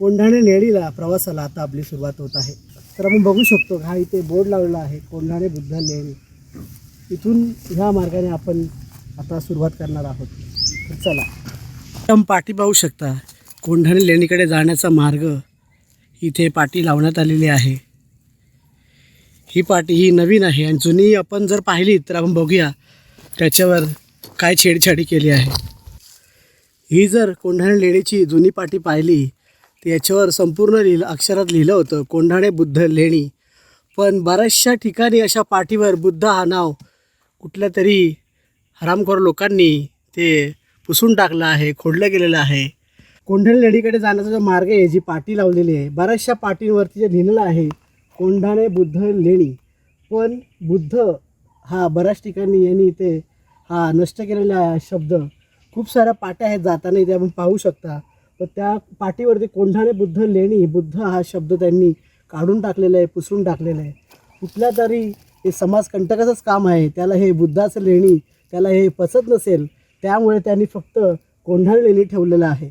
कोंढाणे लेणीला प्रवासाला आता आपली सुरुवात होत आहे. तर आपण बघू शकतो हा इथे बोर्ड लावलेला आहे कोंढाणे बुद्ध लेणी इथून ह्या मार्गाने आपण आता सुरुवात करणार आहोत. तर चला. आपण पाठी पाहू शकता कोंढाणे लेणीकडे जाण्याचा मार्ग इथे पाटी लावण्यात आलेली आहे. ही पाटी ही नवीन आहे आणि जुनी आपण जर पाहिली तर आपण बघूया त्याच्यावर काय छेडछाडी केली आहे. ही जर कोंढाणे लेणीची जुनी पाटी पाहिली याच्यावर संपूर्ण लिहिलं अक्षरात लिहिलं होतं कोंढाणे बुद्ध लेणी. पण बऱ्याचशा ठिकाणी अशा पाठीवर बुद्ध हा नाव कुठल्या तरी हरामखोर लोकांनी ते पुसून टाकलं आहे खोडलं गेलेलं आहे. कोंढाणे लेणीकडे जाण्याचा जो मार्ग आहे जी पाटी लावलेली आहे बऱ्याचशा पाटींवरती जे लिहिलेलं आहे कोंढाणे बुद्ध लेणी. पण बुद्ध हा बऱ्याच ठिकाणी यांनी इथे हा नष्ट केलेला शब्द खूप साऱ्या पाट्या आहेत जाताना इथे आपण पाहू शकता. तर त्या पाठीवरती कोंढाणे बुद्ध लेणी बुद्ध हा शब्द त्यांनी काढून टाकलेला आहे पुसून टाकलेला आहे. कुठल्या तरी हे समाजकंटकाचंच काम आहे त्याला हे बुद्धाचं लेणी त्याला हे पचत नसेल त्यामुळे त्यांनी फक्त कोंढाणे लेणी ठेवलेलं आहे.